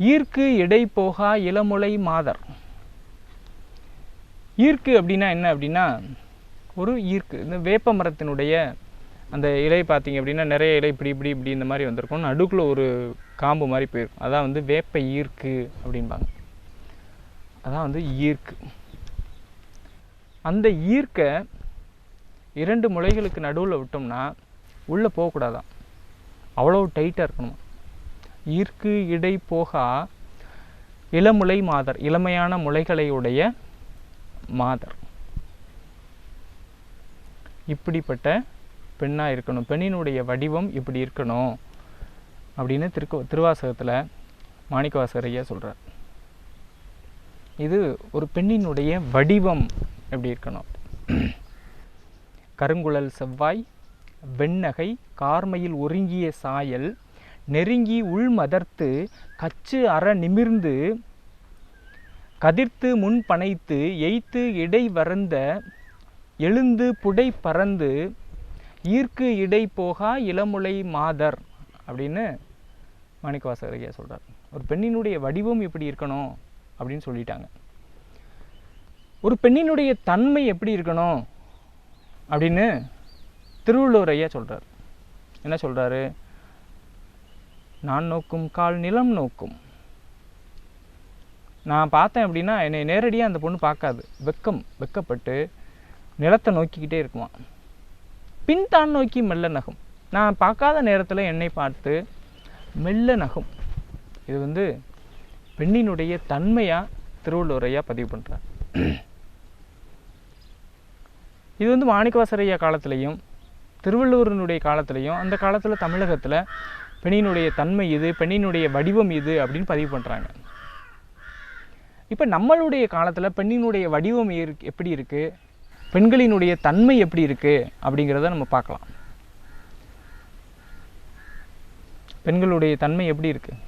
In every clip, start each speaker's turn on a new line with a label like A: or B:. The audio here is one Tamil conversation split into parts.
A: ஈர்க்கு இடை போகா இளமுலை மாதர். ஈர்க்கு அப்படின்னா என்ன அப்படின்னா ஒரு ஈர்க்கு. இந்த வேப்ப மரத்தினுடைய அந்த இலை பார்த்தீங்க அப்படின்னா நிறைய இலை இப்படி இப்படி இப்படி இந்த மாதிரி வந்திருக்கும். நடுக்குள்ள ஒரு காம்பு மாதிரி போயிருக்கும் அதான் வந்து வேப்ப ஈர்க்கு அப்படின்பாங்க அதான் வந்து ஈர்க்கு. அந்த ஈர்க்கை இரண்டு முளைகளுக்கு நடுவில் விட்டோம்னா உள்ளே போகக்கூடாதான். அவ்வளோ டைட்டாக இருக்கணும்? ஈர்க்கு இடை போகா இளமுலை மாதர் இளமையான முளைகளை உடைய மாதர். இப்படிப்பட்ட பெண்ணாக இருக்கணும். பெண்ணினுடைய வடிவம் இப்படி இருக்கணும் அப்படின்னு திருக்கு திருவாசகத்தில் மாணிக்கவாசகர் ஐயா சொல்கிறார் இது ஒரு பெண்ணினுடைய வடிவம் எப்படி இருக்கணும்? கருங்குழல் செவ்வாய் வெண்ணகை கார்மையில் ஒருங்கிய சாயல் நெருங்கி உள்மதர்த்து கச்சு அற நிமிர்ந்து கதிர்த்து முன் பனைத்து எய்த்து இடை வரந்த எழுந்து புடை பறந்து ஈர்க்கு இடை போகா இளமுலை மாதர் அப்படின்னு மாணிக்கவாசகர் ஐயா சொல்கிறார் ஒரு பெண்ணினுடைய வடிவம் எப்படி இருக்கணும் அப்படின்னு சொல்லிட்டாங்க. ஒரு பெண்ணினுடைய தன்மை எப்படி இருக்கணும் அப்படின்னு திருவள்ளுவர் ஐயா சொல்கிறார் என்ன சொல்கிறாரு நான் நோக்கும் கால் நிலம் நோக்கும். நான் பார்த்தேன் அப்படின்னா என்னை நேரடியாக அந்த பொண்ணு பார்க்காது. வெக்கம் வெக்கப்பட்டு நிலத்தை நோக்கிக்கிட்டே இருக்குமா. பின் தான் நோக்கி மெல்ல நகும். நான் பார்க்காத நேரத்தில் என்னை பார்த்து மெல்ல நகும். இது வந்து பெண்ணினுடைய தன்மையாக திருவள்ளுவரையாக பதிவு பண்ணுறார் இது வந்து மாணிக்கவாசரையா காலத்திலையும் திருவள்ளுவரனுடைய காலத்திலையும் அந்த காலத்தில் தமிழகத்தில் பெண்ணினுடைய தன்மை இது பெண்ணினுடைய வடிவம் இது அப்படின்னு பதிவு பண்ணுறாங்க இப்போ நம்மளுடைய காலத்தில் பெண்ணினுடைய வடிவம் எப்படி இருக்குது பெண்களினுடைய தன்மை எப்படி இருக்குது அப்படிங்கிறத நம்ம பார்க்கலாம். பெண்களுடைய தன்மை எப்படி இருக்குது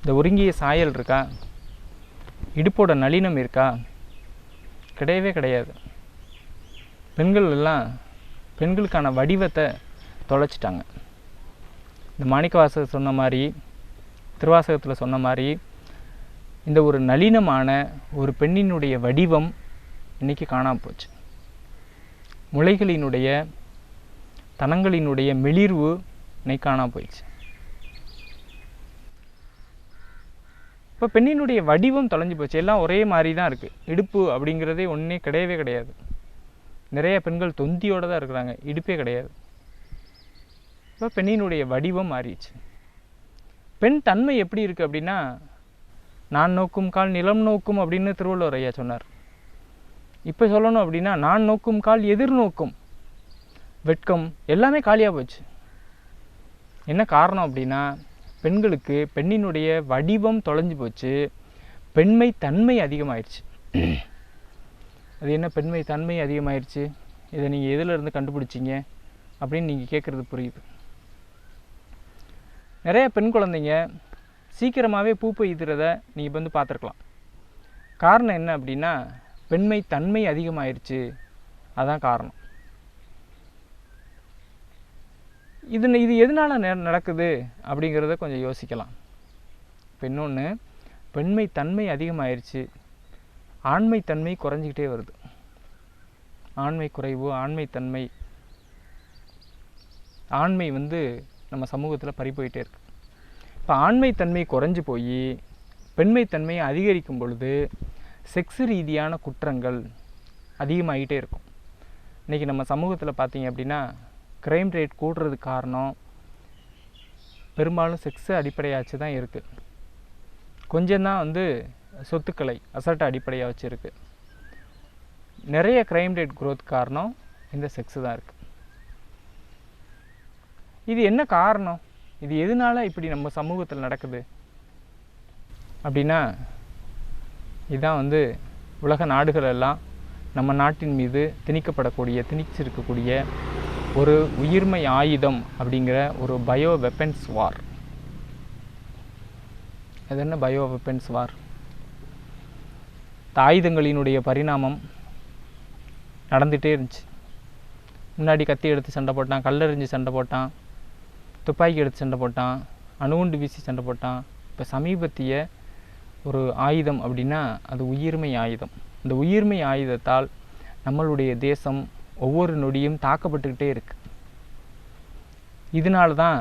A: இந்த ஒருங்கிய சாயல் இருக்கா? இடுப்போட நளினம் இருக்கா? கிடையவே கிடையாது. பெண்கள் எல்லாம் பெண்களுக்கான வடிவத்தை தொலைச்சிட்டாங்க. இந்த மாணிக்கவாசகர் சொன்ன மாதிரி திருவாசகத்தில் சொன்ன மாதிரி இந்த ஒரு நளினமான ஒரு பெண்ணினுடைய வடிவம் இன்னைக்கு காணாமல் போச்சு. முளைகளினுடைய தனங்களினுடைய மெளிர்வு இன்னைக்கு காணாமல் போயிடுச்சு. இப்போ பெண்ணினுடைய வடிவம் தொலைஞ்சு போச்சு. எல்லாம் ஒரே மாதிரி தான் இருக்குது இடுப்பு அப்படிங்கிறதே ஒன்றே கிடையவே கிடையாது. நிறைய பெண்கள் தொந்தியோடு தான் இருக்கிறாங்க. இடுப்பே கிடையாது. இப்போ பெண்ணினுடைய வடிவம் மாறிடுச்சு. பெண் தன்மை எப்படி இருக்குது அப்படின்னா நான் நோக்கும் கால் நிலம் நோக்கும் அப்படின்னு திருவள்ளுவர் ஐயா சொன்னார். இப்போ சொல்லணும் அப்படின்னா நான் நோக்கும் கால் எதிர்நோக்கும் வெட்கம் எல்லாமே காலியாக போச்சு. என்ன காரணம் அப்படின்னா பெண்களுக்கு பெண்ணினுடைய வடிவம் தொலைஞ்சு போச்சு. பெண்மை தன்மை அதிகமாயிடுச்சு அது என்ன பெண்மை தன்மை அதிகமாயிருச்சு? இதை நீங்கள் எதிலிருந்து கண்டுபிடிச்சிங்க? அப்படின்னு நீங்கள் கேட்குறது புரியுது. நிறைய பெண் குழந்தைங்க சீக்கிரமாகவே பூ பெய்துறத நீங்கள் வந்து பார்த்துருக்கலாம். காரணம் என்ன அப்படின்னா பெண்மை தன்மை அதிகமாயிருச்சு. அதான் காரணம். இது இது எதனால நடக்குது அப்படிங்கிறத கொஞ்சம் யோசிக்கலாம். இப்போ இன்னொன்று பெண்மை தன்மை அதிகமாயிருச்சு. ஆண்மை தன்மை குறைஞ்சிக்கிட்டே வருது. ஆண்மை குறைவு ஆண்மை தன்மை. ஆண்மை வந்து நம்ம சமூகத்தில் பறிப்போயிட்டே இருக்குது இருக்கு. இப்போ ஆண்மைத்தன்மை குறைஞ்சி போய் பெண்மைத்தன்மையை அதிகரிக்கும் பொழுது செக்ஸ் ரீதியான குற்றங்கள் அதிகமாகிட்டே இருக்கும். இன்றைக்கி நம்ம சமூகத்தில் பார்த்தீங்க அப்படின்னா க்ரைம் ரேட் கூடுறதுக்கு காரணம் பெரும்பாலும் செக்ஸு அடிப்படையாச்சு தான் இருக்குது கொஞ்சம்தான் வந்து சொத்துக்களை அசட்டை அடிப்படையாக வச்சுருக்கு. நிறைய க்ரைம் ரேட் க்ரோத் காரணம் இந்த செக்ஸு தான் இருக்குது இது என்ன காரணம்? இது எதனால இப்படி நம்ம சமூகத்தில் நடக்குது? அப்படின்னா இதுதான் வந்து உலக நாடுகள் எல்லாம் நம்ம நாட்டின் மீது திணிக்கப்படக்கூடிய திணிச்சிருக்கக்கூடிய ஒரு உயிர்மை ஆயுதம் அப்படிங்கிற ஒரு பயோ வெப்பன்ஸ் வார். அது என்ன பயோ வெப்பன்ஸ் வார்? ஆயுதங்களினுடைய பரிணாமம் நடந்துகிட்டே இருந்துச்சு. முன்னாடி கத்தி எடுத்து சண்டை போட்டான் கல்லெறிஞ்சு சண்டை போட்டான் துப்பாக்கி எடுத்து சண்டை போட்டான் அணுகுண்டு வீசி சண்டை போட்டான். இப்போ சமீபத்திய ஒரு ஆயுதம் அப்படின்னா அது உயிர்மை ஆயுதம். இந்த உயிர்மை ஆயுதத்தால் நம்மளுடைய தேசம் ஒவ்வொரு நொடியும் தாக்கப்பட்டுக்கிட்டே இருக்கு. இதனால தான்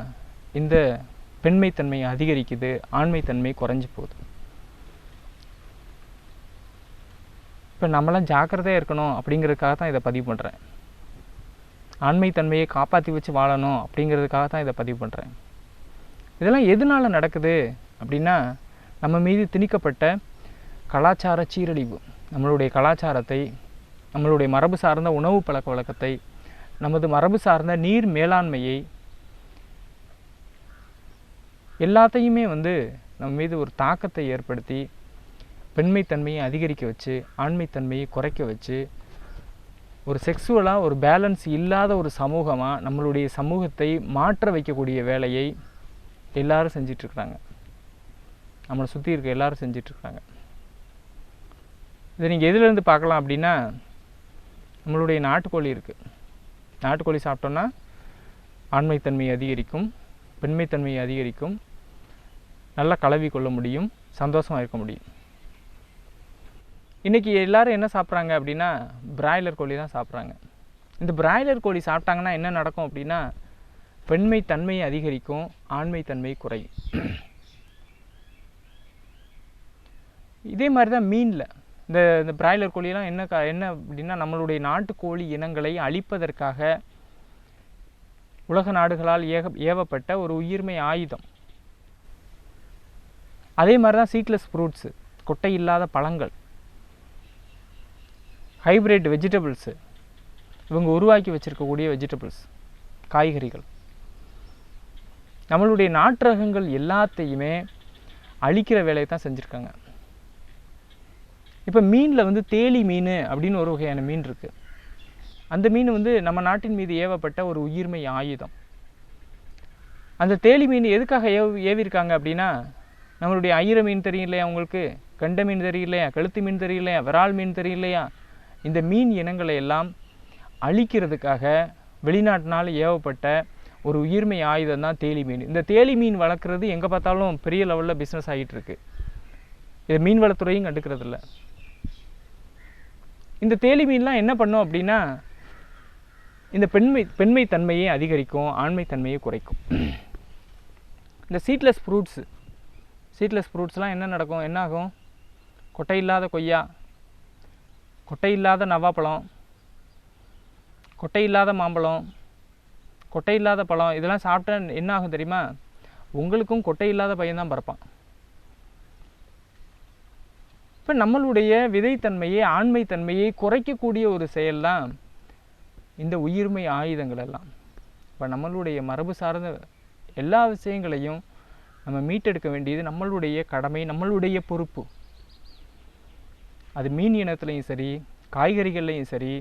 A: இந்த பெண்மைத்தன்மை அதிகரிக்குது ஆண்மைத்தன்மை குறைஞ்சி போகுது. இப்போ நம்மளாம் ஜாக்கிரதையாக இருக்கணும் அப்படிங்கிறதுக்காக தான் இதை பதிவு பண்ணுறேன் ஆண்மைத்தன்மையை காப்பாற்றி வச்சு வாழணும் அப்படிங்கிறதுக்காக தான் இதை பதிவு பண்ணுறேன் இதெல்லாம் எதனால் நடக்குது அப்படின்னா நம்ம மீது திணிக்கப்பட்ட கலாச்சார சீரழிவு நம்மளுடைய கலாச்சாரத்தை நம்மளுடைய மரபு சார்ந்த உணவு பழக்க வழக்கத்தை நமது மரபு சார்ந்த நீர் மேலாண்மையை எல்லாத்தையுமே வந்து நம்ம மீது ஒரு தாக்கத்தை ஏற்படுத்தி பெண்மைத்தன்மையை அதிகரிக்க வச்சு ஆண்மைத்தன்மையை குறைக்க வச்சு ஒரு செக்ஸுவலாக ஒரு பேலன்ஸ் இல்லாத ஒரு சமூகமாக நம்மளுடைய சமூகத்தை மாற்ற வைக்கக்கூடிய வேலையை எல்லாரும் செஞ்சிட்ருக்குறாங்க. நம்மளை சுற்றி இருக்க எல்லாரும் செஞ்சிட்ருக்குறாங்க. இதை நீங்கள் எதுலேருந்து பார்க்கலாம் அப்படின்னா நம்மளுடைய நாட்டுக்கோழி இருக்குது நாட்டுக்கோழி சாப்பிட்டோன்னா ஆண்மைத்தன்மை அதிகரிக்கும் பெண்மைத்தன்மை அதிகரிக்கும் நல்லா கலவி கொள்ள முடியும் சந்தோஷமாக இருக்க முடியும். இன்றைக்கி எல்லோரும் என்ன சாப்பிட்றாங்க அப்படின்னா பிராய்லர் கோழி தான் சாப்பிட்றாங்க. இந்த பிராய்லர் கோழி சாப்பிட்டாங்கன்னா என்ன நடக்கும் அப்படின்னா பெண்மை தன்மை அதிகரிக்கும் ஆண்மை தன்மை குறையும். இதே மாதிரி தான் மீனில். இந்த இந்த பிராய்லர் கோழியெல்லாம் என்ன கா என்ன அப்படின்னா நம்மளுடைய நாட்டுக்கோழி இனங்களை அழிப்பதற்காக உலக நாடுகளால் ஏக ஏவப்பட்ட ஒரு உயிர்மை ஆயுதம். அதே மாதிரி தான் சீட்லெஸ் ஃப்ரூட்ஸு கொட்டை இல்லாத பழங்கள். ஹைப்ரிட் வெஜிடபிள்ஸு இவங்க உருவாக்கி வச்சுருக்கக்கூடிய வெஜிடபிள்ஸ் காய்கறிகள். நம்மளுடைய நாட்டு ரகங்கள் எல்லாத்தையுமே அழிக்கிற வேலையை தான் செஞ்சுருக்காங்க. இப்போ மீனில் வந்து தேலி மீன் அப்படின்னு ஒரு வகையான மீன் இருக்குது அந்த மீன் வந்து நம்ம நாட்டின் மீது ஏவப்பட்ட ஒரு உயிர்மை ஆயுதம். அந்த தேலி மீன் எதுக்காக ஏவ் ஏவிருக்காங்க அப்படின்னா நம்மளுடைய ஐயிர மீன் தெரியலையா உங்களுக்கு? கண்ட மீன் தெரியலையா கழுத்து மீன் தெரியலையா விரால் மீன் தெரியலையா இந்த மீன் இனங்களை எல்லாம் அழிக்கிறதுக்காக வெளிநாட்டினால் ஏவப்பட்ட ஒரு உயிர்மை ஆயுதம் தான் தேலி மீன். இந்த தேலி மீன் வளர்க்குறது எங்கே பார்த்தாலும் பெரிய லெவலில் பிஸ்னஸ் ஆகிட்டு இருக்கு இது மீன்வளத்துறையும் கண்டுக்கிறது இல்லை இந்த தேலி மீன்லாம் என்ன பண்ணும் அப்படின்னா இந்த பெண்மை பெண்மை தன்மையை அதிகரிக்கும் ஆண்மை தன்மையை குறைக்கும். இந்த சீட்லெஸ் ஃப்ரூட்ஸு சீட்லெஸ் ஃப்ரூட்ஸ்லாம் என்ன நடக்கும்? என்ன ஆகும்? கொட்டை இல்லாத கொய்யா கொட்டை இல்லாத நவாப்பழம் கொட்டை இல்லாத மாம்பழம் கொட்டை இல்லாத பழம் இதெல்லாம் சாப்பிட்டா என்ன ஆகும் தெரியுமா? உங்களுக்கும் கொட்டை இல்லாத பையன் தான் பிறப்பான். இப்போ நம்மளுடைய விதைத்தன்மையை ஆண்மைத்தன்மையை குறைக்கக்கூடிய ஒரு செயல் தான் இந்த உயிர்மை ஆயுதங்கள் எல்லாம். இப்போ நம்மளுடைய மரபு சார்ந்த எல்லா விஷயங்களையும் நம்ம மீட்டெடுக்க வேண்டியது நம்மளுடைய கடமை நம்மளுடைய பொறுப்பு. அது மீன் இனத்துலையும் சரி காய்கறிகள்லையும் சரி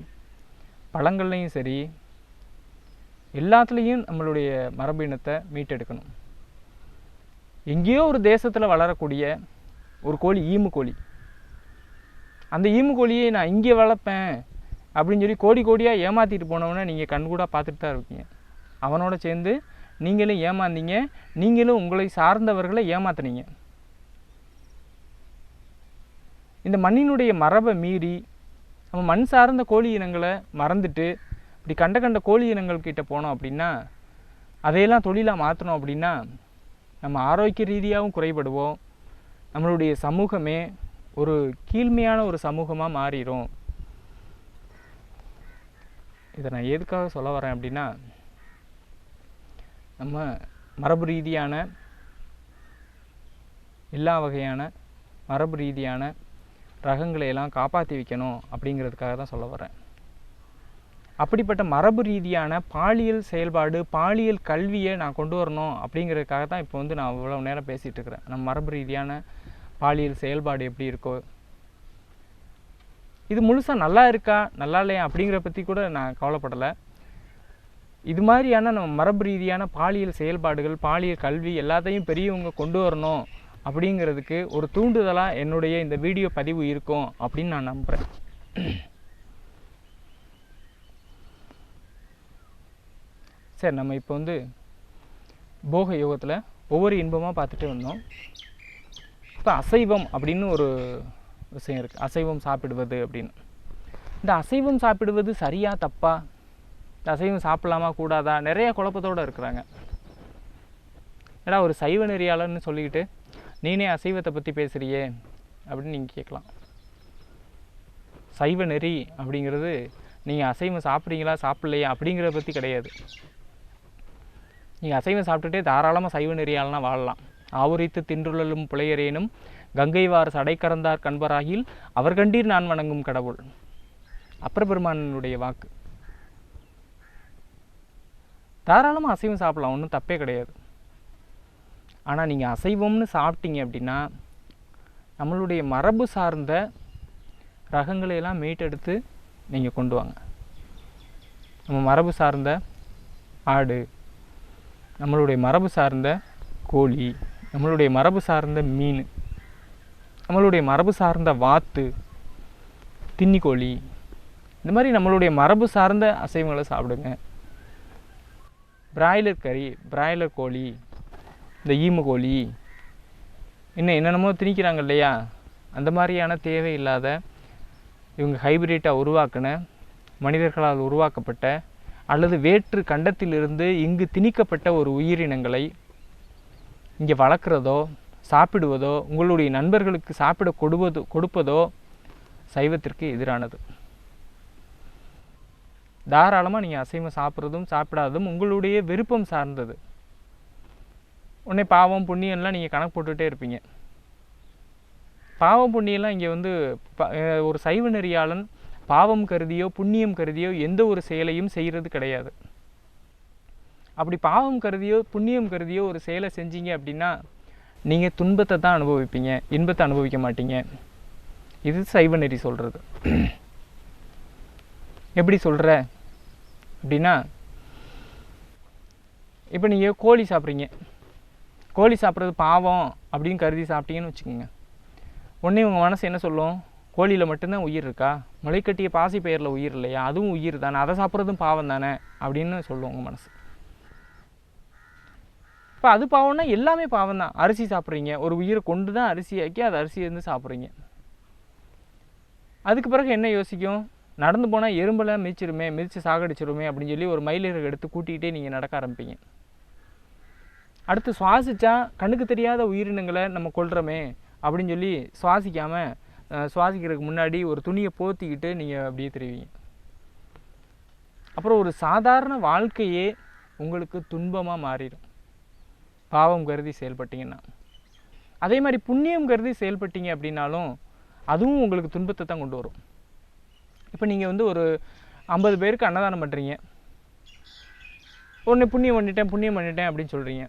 A: பழங்கள்லையும் சரி எல்லாத்துலேயும் நம்மளுடைய மரபு இனத்தை மீட்டெடுக்கணும். எங்கேயோ ஒரு தேசத்தில் வளரக்கூடிய ஒரு கோழி ஈமு கோழி. அந்த ஈமு கோழியை நான் இங்கே வளர்ப்பேன் அப்படின்னு சொல்லி கோடி கோடியாக ஏமாற்றிட்டு போனவொன்னே நீங்கள் கண்கூடாக பார்த்துட்டு தான் இருக்கீங்க. அவனோட சேர்ந்து நீங்களும் ஏமாந்தீங்க நீங்களும் உங்களை சார்ந்தவர்களை ஏமாத்துனீங்க. இந்த மண்ணினுடைய மரபை மீறி நம்ம மண் சார்ந்த கோழி இனங்களை மறந்துட்டு இப்படி கண்ட கண்ட கோழி இனங்கள் கிட்ட போனோம் அப்படின்னா அதையெல்லாம் தொழிலாக மாற்றணும் அப்படின்னா நம்ம ஆரோக்கிய ரீதியாகவும் குறைபடுவோம். நம்மளுடைய சமூகமே ஒரு கீழ்மையான ஒரு சமூகமாக மாறிடும் இதை நான் எதுக்காக சொல்ல வரேன் அப்படின்னா நம்ம மரபு ரீதியான எல்லா வகையான மரபு ரீதியான ரகங்களை எல்லாம் காப்பாற்றி வைக்கணும் அப்படிங்கிறதுக்காக தான் சொல்ல வரேன் அப்படிப்பட்ட மரபு ரீதியான பாலியல் செயல்பாடு பாலியல் கல்வியை நான் கொண்டு வரணும் அப்படிங்கிறதுக்காக தான் இப்போ வந்து நான் இவ்வளோ நேரம் பேசிகிட்டு இருக்கிறேன். நம்ம மரபு ரீதியான பாலியல் செயல்பாடு எப்படி இருக்கோ. இது முழுசாக நல்லா இருக்கா நல்லா இல்லையா அப்படிங்கிற பற்றி கூட நான் கவலைப்படலை. இது மாதிரியான நம்ம மரபு ரீதியான பாலியல் செயல்பாடுகள் பாலியல் கல்வி எல்லாத்தையும் பெரியவங்க கொண்டு வரணும் அப்படிங்கிறதுக்கு ஒரு தூண்டுதலாக என்னுடைய இந்த வீடியோ பதிவு இருக்கும் அப்படின்னு நான் நம்புகிறேன் சரி நம்ம இப்போ வந்து போக யோகத்தில் ஒவ்வொரு இன்பமாக பார்த்துட்டு வந்தோம். இப்போ அசைவம் அப்படின்னு ஒரு விஷயம் இருக்குது அசைவம் சாப்பிடுவது அப்படின்னு. இந்த அசைவம் சாப்பிடுவது சரியா தப்பா? இந்த அசைவம் சாப்பிடலாமா கூடாதா? நிறைய குழப்பத்தோடு இருக்கிறாங்க. ஏடா ஒரு சைவ நெறியாளர்னு சொல்லிக்கிட்டு நீனே அசைவத்தை பற்றி பேசுகிறியே அப்படின்னு நீங்கள் கேட்கலாம். சைவ நெறி அப்படிங்கிறது நீங்கள் அசைவம் சாப்பிட்றீங்களா சாப்பிட்லையா அப்படிங்கிறத பற்றி கிடையாது. நீங்கள் அசைவம் சாப்பிட்டுட்டே தாராளமாக சைவ நெறியாலனா வாழலாம். ஆவுரித்து தின்றுழலும் புலையரேனும் கங்கைவார் சடை கறந்தார் கண்பராகில் அவர் கண்டீர் நான் வணங்கும் கடவுள். அப்பர் பெருமானுடைய வாக்கு. தாராளமாக அசைவம் சாப்பிடலாம் ஒன்றும் தப்பே கிடையாது. ஆனால் நீங்கள் அசைவம்னு சாப்பிட்டீங்க அப்படின்னா நம்மளுடைய மரபு சார்ந்த ரகங்களையெல்லாம் மீட்டெடுத்து நீங்கள் கொண்டு வாங்க. நம்ம மரபு சார்ந்த ஆடு நம்மளுடைய மரபு சார்ந்த கோழி நம்மளுடைய மரபு சார்ந்த மீன் நம்மளுடைய மரபு சார்ந்த வாத்து தின்னி கோழி இந்த மாதிரி நம்மளுடைய மரபு சார்ந்த அசைவங்களை சாப்பிடுங்க. பிராய்லர் கறி பிராய்லர் கோழி இந்த ஈமுகோழி இன்னும் என்னென்னமோ திணிக்கிறாங்க இல்லையா? அந்த மாதிரியான தேவையில்லாத இவங்க ஹைபிரிட்டாக உருவாக்கின மனிதர்களால் உருவாக்கப்பட்ட அல்லது வேற்று கண்டத்திலிருந்து இங்கு திணிக்கப்பட்ட ஒரு உயிரினங்களை இங்கே வளர்க்குறதோ சாப்பிடுவதோ உங்களுடைய நண்பர்களுக்கு சாப்பிட கொடுவதோ கொடுப்பதோ சைவத்திற்கு எதிரானது. தாராளமாக நீங்கள் அசைவம் சாப்பிட்றதும் சாப்பிடாததும் உங்களுடைய விருப்பம் சார்ந்தது. உடனே பாவம் புண்ணியம்லாம் நீங்கள் கணக்கு போட்டுகிட்டே இருப்பீங்க. பாவம் புண்ணியம்லாம் இங்கே வந்து ப- ஒரு சைவ நெறியாளன் பாவம் கருதியோ புண்ணியம் கருதியோ எந்த ஒரு செயலையும் செய்கிறது கிடையாது. அப்படி பாவம் கருதியோ புண்ணியம் கருதியோ ஒரு செயலை செஞ்சீங்க அப்படின்னா நீங்கள் துன்பத்தை தான் அனுபவிப்பீங்க இன்பத்தை அனுபவிக்க மாட்டீங்க. இது சைவ நெறி சொல்கிறது எப்படி சொல்கிற அப்படின்னா இப்போ நீங்கள் கோழி சாப்பிட்றீங்க. கோழி சாப்பிட்றது பாவம் அப்படின்னு கருதி சாப்பிட்டீங்கன்னு வச்சுக்கோங்க. உடனே உங்கள் மனசு என்ன சொல்லும்? கோழியில் மட்டும்தான் உயிர் இருக்கா? முளைக்கட்டிய பாசி பெயரில் உயிர் இல்லையா? அதுவும் உயிர் தானே. அதை சாப்பிட்றதும் பாவம் தானே? அப்படின்னு சொல்லும் உங்கள் மனசு. இப்போ அது பாவம்னா எல்லாமே பாவம் தான். அரிசி சாப்பிட்றீங்க. ஒரு உயிரை கொண்டு தான் அரிசியாக்கி அது அரிசி வந்து சாப்பிட்றீங்க. அதுக்கு பிறகு என்ன யோசிக்கும்? நடந்து போனால் எறும்பலை மிதிச்சிருமே மிதித்து சாகடிச்சிருமே அப்படின்னு சொல்லி ஒரு மயிலிறகு எடுத்து கூட்டிகிட்டே நீங்கள் நடக்க ஆரம்பிப்பீங்க. அடுத்து சுவாசித்தா கண்ணுக்கு தெரியாத உயிரினங்களை நம்ம கொள்கிறோமே அப்படின்னு சொல்லி சுவாசிக்காமல் சுவாசிக்கிறதுக்கு முன்னாடி ஒரு துணியை போத்திக்கிட்டு நீங்கள் அப்படியே தெரிவிங்க. அப்புறம் ஒரு சாதாரண வாழ்க்கையே உங்களுக்கு துன்பமாக மாறிடும். பாவம் கருதி செயல்பட்டீங்கன்னா. அதே மாதிரி புண்ணியம் கருதி செயல்பட்டீங்க அப்படின்னாலும் அதுவும் உங்களுக்கு துன்பத்தை தான் கொண்டு வரும். இப்போ நீங்கள் வந்து ஒரு ஐம்பது பேருக்கு அன்னதானம் பண்ணுறீங்க ஒன்று புண்ணியம் பண்ணிட்டேன் புண்ணியம் பண்ணிட்டேன் அப்படின்னு சொல்கிறீங்க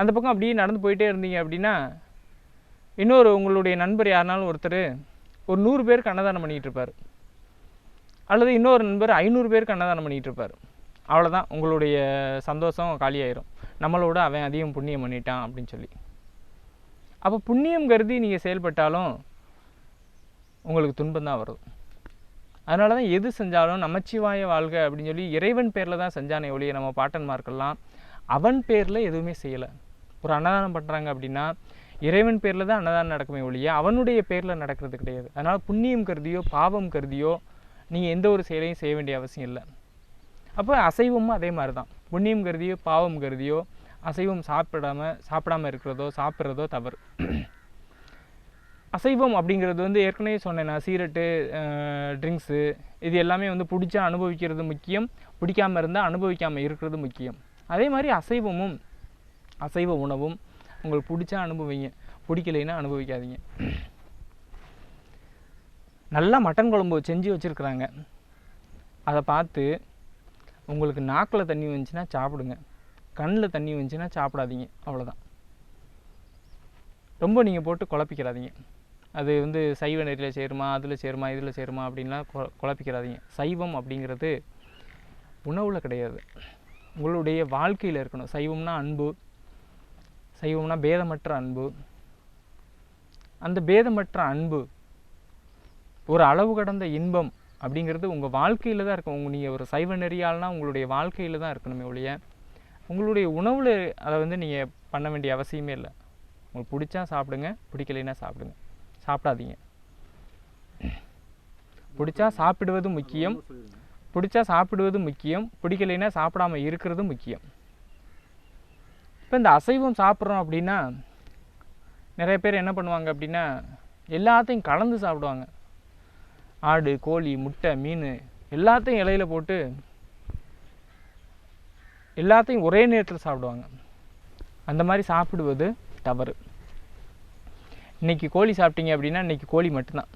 A: அந்த பக்கம் அப்படியே நடந்து போயிட்டே இருந்தீங்க அப்படின்னா இன்னொரு உங்களுடைய நண்பர் யாருனாலும் ஒருத்தர் ஒரு நூறு பேருக்கு அன்னதானம் பண்ணிகிட்டு இருப்பார் அல்லது இன்னொரு நண்பர் ஐநூறு பேருக்கு அன்னதானம் பண்ணிகிட்டு இருப்பார் அவ்வளோதான் உங்களுடைய சந்தோஷம் காலியாயிரும். நம்மளோட அவன் அதிகம் புண்ணியம் பண்ணிட்டான் அப்படின்னு சொல்லி. அப்போ புண்ணியம் கருதி நீங்கள் செயல்பட்டாலும் உங்களுக்கு துன்பம் தான் வரும். அதனால தான் எது செஞ்சாலும் நமச்சிவாய வாழ்க அப்படின்னு சொல்லி இறைவன் பேரில் தான் செஞ்சானே ஒழிய நம்ம பாட்டன்மார்க்கெல்லாம் அவன் பேரில் எதுவுமே செய்யலை. ஒரு அன்னதானம் பண்ணுறாங்க அப்படின்னா இறைவன் பேரில் தான் அன்னதானம் நடக்குமே ஒழிய அவனுடைய பேரில் நடக்கிறது கிடையாது. அதனால் புண்ணியம் கருதியோ பாவம் கருதியோ நீங்கள் எந்த ஒரு செயலையும் செய்ய வேண்டிய அவசியம் இல்லை. அப்போ அசைவமும் அதே மாதிரி தான் புண்ணியம் கருதியோ பாவம் கருதியோ அசைவம் சாப்பிடாம சாப்பிடாம இருக்கிறதோ சாப்பிட்றதோ தவறு. அசைவம் அப்படிங்கிறது வந்து ஏற்கனவே சொன்னேன் நான் சீரட்டு ட்ரிங்க்ஸு இது எல்லாமே வந்து பிடிச்சா அனுபவிக்கிறது முக்கியம் பிடிக்காமல் இருந்தால் அனுபவிக்காமல் இருக்கிறது முக்கியம். அதே மாதிரி அசைவமும் அசைவ உணவும் உங்களுக்கு பிடிச்சா அனுபவிங்க பிடிக்கலைன்னா அனுபவிக்காதீங்க. நல்லா மட்டன் குழம்பு செஞ்சு வச்சுருக்குறாங்க. அதை பார்த்து உங்களுக்கு நாக்கில் தண்ணி வந்துச்சுன்னா சாப்பிடுங்க. கண்ணில் தண்ணி வந்துச்சுன்னா சாப்பிடாதீங்க. அவ்வளோதான் ரொம்ப நீங்கள் போட்டு குழப்பிக்கிறாதீங்க. அது வந்து சைவ நெறியில் சேருமா அதில் சேருமா இதில் சேருமா அப்படின்லாம் கொ- குழப்பிக்கிறாதீங்க. சைவம் அப்படிங்கிறது உணவில் கிடையாது. உங்களுடைய வாழ்க்கையில் இருக்கணும். சைவம்னா அன்பு சைவம்னா பேதமற்ற அன்பு. அந்த பேதமற்ற அன்பு ஒரு அளவு கடந்த இன்பம் அப்படிங்கிறது உங்கள் வாழ்க்கையில் தான் இருக்கும். உங்கள் நீங்கள் ஒரு சைவ நெறியால்னா உங்களுடைய வாழ்க்கையில் தான் இருக்கணுமே ஒழிய உங்களுடைய உணவில் அதை வந்து நீங்கள் பண்ண வேண்டிய அவசியமே இல்லை. உங்களுக்கு பிடிச்சா சாப்பிடுங்க பிடிக்கலைன்னா சாப்பிடுங்க. சாப்பிடாதீங்க. பிடிச்சா சாப்பிடுவது முக்கியம் பிடிச்சா சாப்பிடுவது முக்கியம் பிடிக்கலைன்னா சாப்பிடாம இருக்கிறது முக்கியம். இப்போ இந்த அசைவம் சாப்பிட்றோம் அப்படின்னா நிறைய பேர் என்ன பண்ணுவாங்க அப்படின்னா எல்லாத்தையும் கலந்து சாப்பிடுவாங்க. ஆடு கோழி முட்டை மீன் எல்லாத்தையும் இலையில போட்டு எல்லாத்தையும் ஒரே நேரத்தில் சாப்பிடுவாங்க. அந்த மாதிரி சாப்பிடுவது தவறு. இன்னைக்கு கோழி சாப்பிட்டீங்க அப்படின்னா இன்னைக்கு கோழி மட்டும்தான்.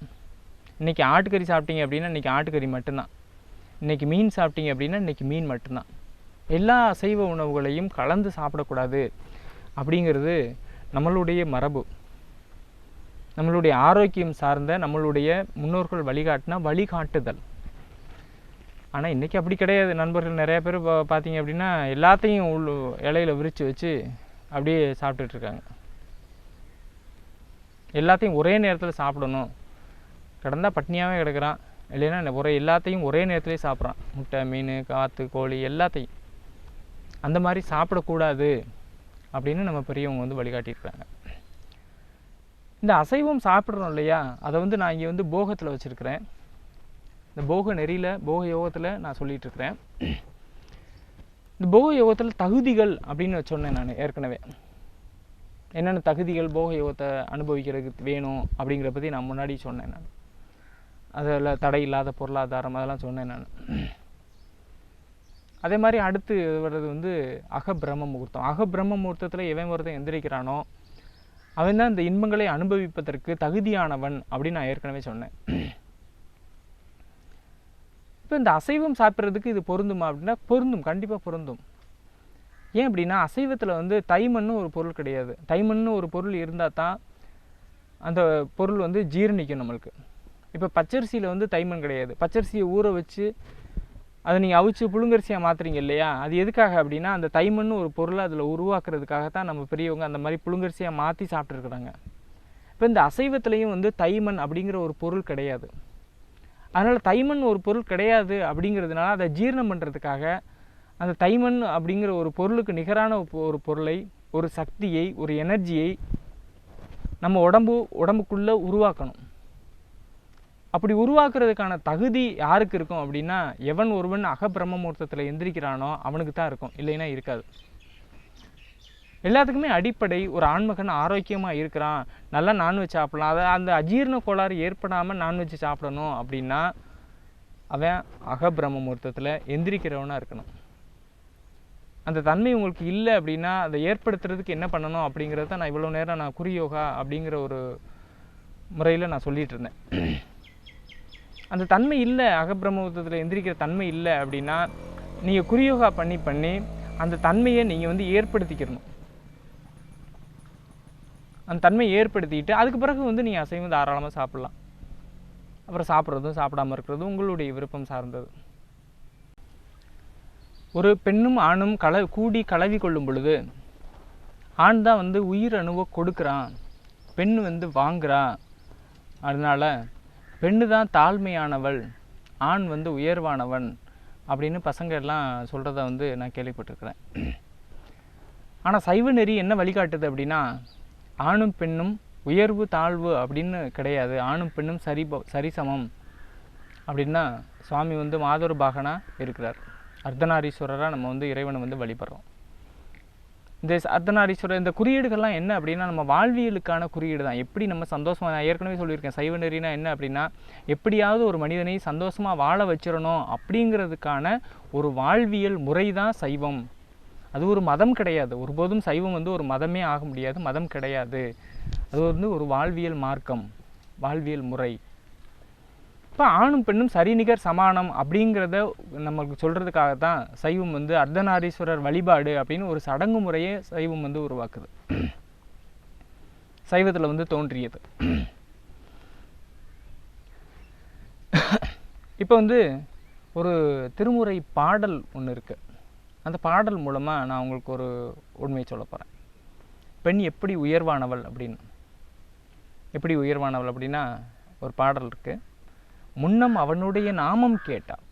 A: இன்னைக்கு ஆட்டுக்கறி சாப்பிட்டீங்க அப்படின்னா இன்னைக்கு ஆட்டுக்கறி மட்டும்தான். இன்னைக்கு மீன் சாப்பிட்டீங்க அப்படின்னா இன்றைக்கி மீன் மட்டும்தான். எல்லா அசைவ உணவுகளையும் கலந்து சாப்பிடக்கூடாது. அப்படிங்கிறது நம்மளுடைய மரபு. நம்மளுடைய ஆரோக்கியம் சார்ந்த நம்மளுடைய முன்னோர்கள் வழிகாட்டினா வழிகாட்டுதல். ஆனால் இன்றைக்கி அப்படி கிடையாது. நண்பர்கள் நிறைய பேர் இப்போ பார்த்தீங்க அப்படின்னா எல்லாத்தையும் உள்ள இலையில் விரித்து வச்சு அப்படியே சாப்பிட்டுட்ருக்காங்க எல்லாத்தையும் ஒரே நேரத்தில் சாப்பிடணும். கிடந்தா பட்னியாகவே கிடக்குறான். இல்லைன்னா ஒரே எல்லாத்தையும் ஒரே நேரத்துலேயே சாப்பிட்றான். முட்டை மீன் காற்று கோழி எல்லாத்தையும். அந்த மாதிரி சாப்பிடக்கூடாது அப்படின்னு நம்ம பெரியவங்க வந்து வழிகாட்டியிருக்காங்க இந்த அசைவம் சாப்பிட்றோம் இல்லையா? அதை வந்து நான் இங்கே வந்து போகத்தில் வச்சுருக்கிறேன். இந்த போக நெறியில் போக யோகத்தில் நான் சொல்லிகிட்ருக்கிறேன் இந்த போக யோகத்தில் தகுதிகள் அப்படின்னு சொன்னேன் நான் ஏற்கனவே. என்னென்ன தகுதிகள் போக யோகத்தை அனுபவிக்கிறதுக்கு வேணும் அப்படிங்கிற பற்றி நான் முன்னாடி சொன்னேன் நான். அதில் தடை இல்லாத பொருளாதாரம் அதெல்லாம் சொன்னேன் நான். அதே மாதிரி அடுத்து வர்றது வந்து அகபிரம்ம முகூர்த்தம். அகபிரம்ம முகூர்த்தத்தில் எவன் ஒருத்தன் எந்திரிக்கிறானோ அவன் தான் இந்த இன்பங்களை அனுபவிப்பதற்கு தகுதியானவன் அப்படின்னு நான் ஏற்கனவே சொன்னேன். இப்போ இந்த அசைவம் சாப்பிட்றதுக்கு இது பொருந்துமா அப்படின்னா பொருந்தும் கண்டிப்பாக பொருந்தும். ஏன் அப்படின்னா அசைவத்தில் வந்து தைமண்ணு ஒரு பொருள் கிடையாது. தைமண்ணு ஒரு பொருள் இருந்தால் தான் அந்த பொருள் வந்து ஜீரணிக்கும் நம்மளுக்கு. இப்போ பச்சரிசியில் வந்து தைமண் கிடையாது. பச்சரிசியை ஊற வச்சு அதை நீங்கள் அவிச்சு புழுங்கரிசியாக மாற்றுறீங்க இல்லையா? அது எதுக்காக அப்படின்னா அந்த தைமண்ணு ஒரு பொருளை அதில் உருவாக்குறதுக்காக தான் நம்ம பெரியவங்க அந்த மாதிரி புழுங்கரிசியாக மாற்றி சாப்பிட்ருக்குறாங்க இப்போ இந்த அசைவத்துலேயும் வந்து தைமண் அப்படிங்கிற ஒரு பொருள் கிடையாது. அதனால் தைமண் ஒரு பொருள் கிடையாது அப்படிங்கிறதுனால அதை ஜீரணம் பண்ணுறதுக்காக அந்த தைமண் அப்படிங்கிற ஒரு பொருளுக்கு நிகரான ஒரு- ஒரு பொருளை ஒரு சக்தியை ஒரு எனர்ஜியை நம்ம உடம்பு உடம்புக்குள்ளே உருவாக்கணும். அப்படி உருவாக்குறதுக்கான தகுதி யாருக்கு இருக்கும் அப்படின்னா எவன் ஒருவன் அகபிரம்ம முகூர்த்தத்தில் எந்திரிக்கிறானோ அவனுக்கு தான் இருக்கும் இல்லைன்னா இருக்காது. எல்லாத்துக்குமே அடிப்படை ஒரு ஆண்மகன் ஆரோக்கியமாக இருக்கிறான் நல்லா நான்வெஜ் சாப்பிடலாம். அதை அந்த அஜீரண கோளாறு ஏற்படாமல் நான்வெஜ் சாப்பிடணும் அப்படின்னா அவன் அகபிரம்ம முகூர்த்தத்தில் எந்திரிக்கிறவனாக இருக்கணும். அந்த தன்மை உங்களுக்கு இல்லை அப்படின்னா அதை ஏற்படுத்துறதுக்கு என்ன பண்ணணும் அப்படிங்கிறத நான் இவ்வளோ நேரம் நான் குறியோகா அப்படிங்கிற ஒரு முறையில் நான் சொல்லிகிட்டு இருந்தேன். அந்த தன்மை இல்லை அகபிரம்மத்தில் எந்திரிக்கிற தன்மை இல்லை அப்படின்னா நீங்கள் குறியோகா பண்ணி பண்ணி அந்த தன்மையை நீங்கள் வந்து ஏற்படுத்திக்கிறணும் அந்த தன்மையை ஏற்படுத்திக்கிட்டு அதுக்கு பிறகு வந்து நீங்கள் அசைவம் தாராளமாக சாப்பிட்லாம். அப்புறம் சாப்பிட்றதும் சாப்பிடாம இருக்கிறதும் உங்களுடைய விருப்பம் சார்ந்தது. ஒரு பெண்ணும் ஆணும் கல கூடி கலவி கொள்ளும் பொழுது ஆண் தான் வந்து உயிர் அணுவை கொடுக்குறான் பெண் வந்து வாங்குறா. அதனால் பெண்ணு தான் தாழ்மையானவள் ஆண் வந்து உயர்வானவன் அப்படின்னு பசங்க எல்லாம் சொல்கிறத வந்து நான் கேள்விப்பட்டிருக்கிறேன். ஆனால் சைவ நெறி என்ன வழிகாட்டுது அப்படின்னா ஆணும் பெண்ணும் உயர்வு தாழ்வு அப்படின்னு கிடையாது. ஆணும் பெண்ணும் சரி சரிசமம் அப்படின்னா சுவாமி வந்து மாதொரு பாகனாக இருக்கிறார். அர்த்தநாரீஸ்வரராக நம்ம வந்து இறைவனை வந்து வழிபடுறோம். இந்த அர்த்தநாரீஸ்வரர் இந்த குறியீடுகள்லாம் என்ன அப்படின்னா நம்ம வாழ்வியலுக்கான குறியீடு தான் எப்படி நம்ம சந்தோஷமாக நான் ஏற்கனவே சொல்லியிருக்கேன் சைவ நெறினா என்ன அப்படின்னா எப்படியாவது ஒரு மனிதனை சந்தோஷமாக வாழ வச்சிடணும் அப்படிங்கிறதுக்கான ஒரு வாழ்வியல் முறை தான் சைவம். அது ஒரு மதம் கிடையாது. ஒருபோதும் சைவம் வந்து ஒரு மதமே ஆக முடியாது. மதம் கிடையாது. அது வந்து ஒரு வாழ்வியல் மார்க்கம் வாழ்வியல் முறை. இப்போ ஆணும் பெண்ணும் சரிநிகர் சமானம் அப்படிங்கிறத நம்மளுக்கு சொல்கிறதுக்காக தான் சைவம் வந்து அர்த்தநாரீஸ்வரர் வழிபாடு அப்படின்னு ஒரு சடங்கு முறையே சைவம் வந்து உருவாக்குது. சைவத்தில் வந்து தோன்றியது. இப்போ வந்து ஒரு திருமுறை பாடல் ஒன்று இருக்குது அந்த பாடல் மூலமாக நான் உங்களுக்கு ஒரு உண்மையை சொல்ல போகிறேன் பெண் எப்படி உயர்வானவள் அப்படின்னு. எப்படி உயர்வானவள் அப்படின்னா ஒரு பாடல் இருக்குது முன்னம் அவனுடைய நாமம் கேட்டாள்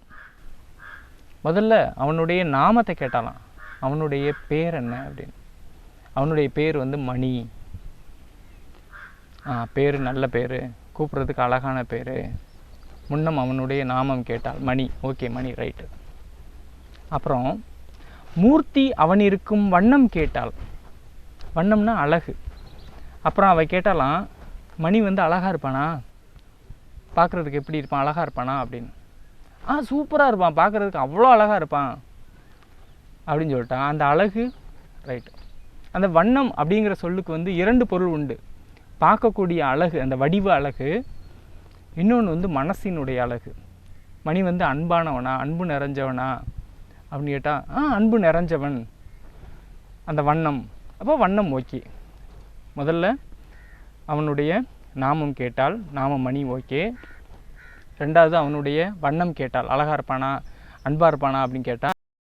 A: முதல்ல அவனுடைய நாமத்தை கேட்டாலாம். அவனுடைய பேர் என்ன அப்படின்னு. அவனுடைய பேர் வந்து மணி. ஆ பேர் நல்ல பேர். கூப்பிட்றதுக்கு அழகான பேர். முன்னம் அவனுடைய நாமம் கேட்டால் மணி. ஓகே மணி ரைட்டு. அப்புறம் மூர்த்தி அவன் இருக்கும் வண்ணம் கேட்டாள் வண்ணம்னா அழகு. அப்புறம் அவ கேட்டாலாம் மணி வந்து அழகாக இருப்பானா? பார்க்குறதுக்கு எப்படி இருப்பான்? அழகாக இருப்பானா அப்படின்னு. ஆ சூப்பராக இருப்பான். பார்க்குறதுக்கு அவ்வளோ அழகாக இருப்பான். அப்படின்னு சொல்லிட்டான். அந்த அழகு ரைட்டு அந்த வண்ணம் அப்படிங்கிற சொல்லுக்கு வந்து இரண்டு பொருள் உண்டு. பார்க்கக்கூடிய அழகு அந்த வடிவ அழகு இன்னொன்று வந்து மனசினுடைய அழகு. மணி வந்து அன்பானவனா அன்பு நிறைஞ்சவனா அப்படின்னு கேட்டால் ஆ அன்பு நிறைஞ்சவன். அந்த வண்ணம். அப்போ வண்ணம் ஓகே. முதல்ல அவனுடைய நாமம் கேட்டால் நாமம் மணி ஓகே. ரெண்டாவது அவனுடைய வண்ணம் கேட்டால் அழகாக இருப்பானா அன்பாக இருப்பானா அப்படின்னு கேட்டால்